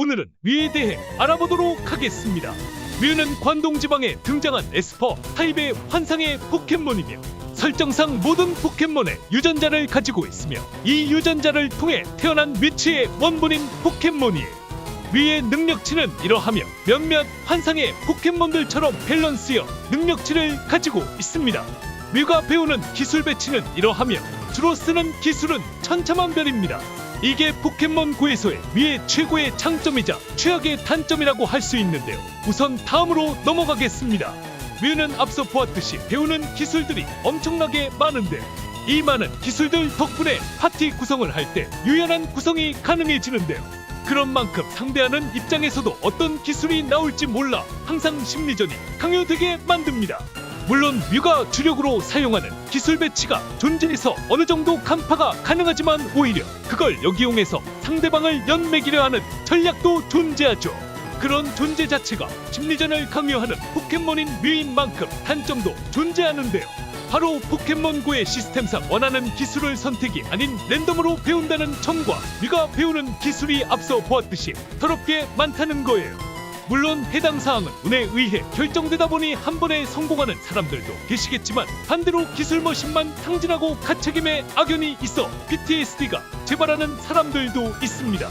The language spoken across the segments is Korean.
오늘은 뮤에 대해 알아보도록 하겠습니다. 뮤는 관동 지방에 등장한 에스퍼 타입의 환상의 포켓몬이며 설정상 모든 포켓몬의 유전자를 가지고 있으며 이 유전자를 통해 태어난 위치의 원본인 포켓몬이에요. 위의 능력치는 이러하며 몇몇 환상의 포켓몬들처럼 밸런스여 능력치를 가지고 있습니다. 뮤가 배우는 기술 배치는 이러하며 주로 쓰는 기술은 천차만별입니다. 이게 포켓몬 고에서의 뮤의 최고의 장점이자 최악의 단점이라고 할 수 있는데요. 우선 다음으로 넘어가겠습니다. 뮤는 앞서 보았듯이 배우는 기술들이 엄청나게 많은데 이 많은 기술들 덕분에 파티 구성을 할 때 유연한 구성이 가능해지는데요. 그런 만큼 상대하는 입장에서도 어떤 기술이 나올지 몰라 항상 심리전이 강요되게 만듭니다. 물론 뮤가 주력으로 사용하는 기술 배치가 존재해서 어느 정도 간파가 가능하지만 오히려 그걸 역이용해서 상대방을 연맥이려 하는 전략도 존재하죠. 그런 존재 자체가 심리전을 강요하는 포켓몬인 뮤인 만큼 단점도 존재하는데요. 바로 포켓몬고의 시스템상 원하는 기술을 선택이 아닌 랜덤으로 배운다는 점과 뮤가 배우는 기술이 앞서 보았듯이 더럽게 많다는 거예요. 물론 해당 사항은 운에 의해 결정되다 보니 한 번에 성공하는 사람들도 계시겠지만 반대로 기술 머신만 탕진하고 가책임에 악연이 있어 PTSD가 재발하는 사람들도 있습니다.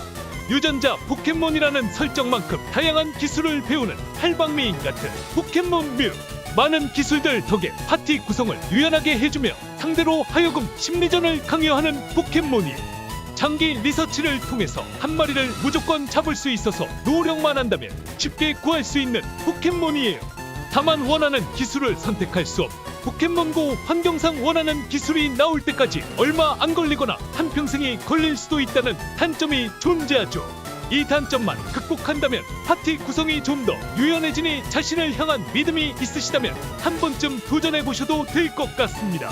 유전자 포켓몬이라는 설정만큼 다양한 기술을 배우는 팔방미인 같은 포켓몬 뮤 많은 기술들 덕에 파티 구성을 유연하게 해주며 상대로 하여금 심리전을 강요하는 포켓몬이에요. 장기 리서치를 통해서 한 마리를 무조건 잡을 수 있어서 노력만 한다면 쉽게 구할 수 있는 포켓몬이에요. 다만 원하는 기술을 선택할 수 없. 포켓몬고 환경상 원하는 기술이 나올 때까지 얼마 안 걸리거나 한평생이 걸릴 수도 있다는 단점이 존재하죠. 이 단점만 극복한다면 파티 구성이 좀 더 유연해지니 자신을 향한 믿음이 있으시다면 한 번쯤 도전해 보셔도 될 것 같습니다.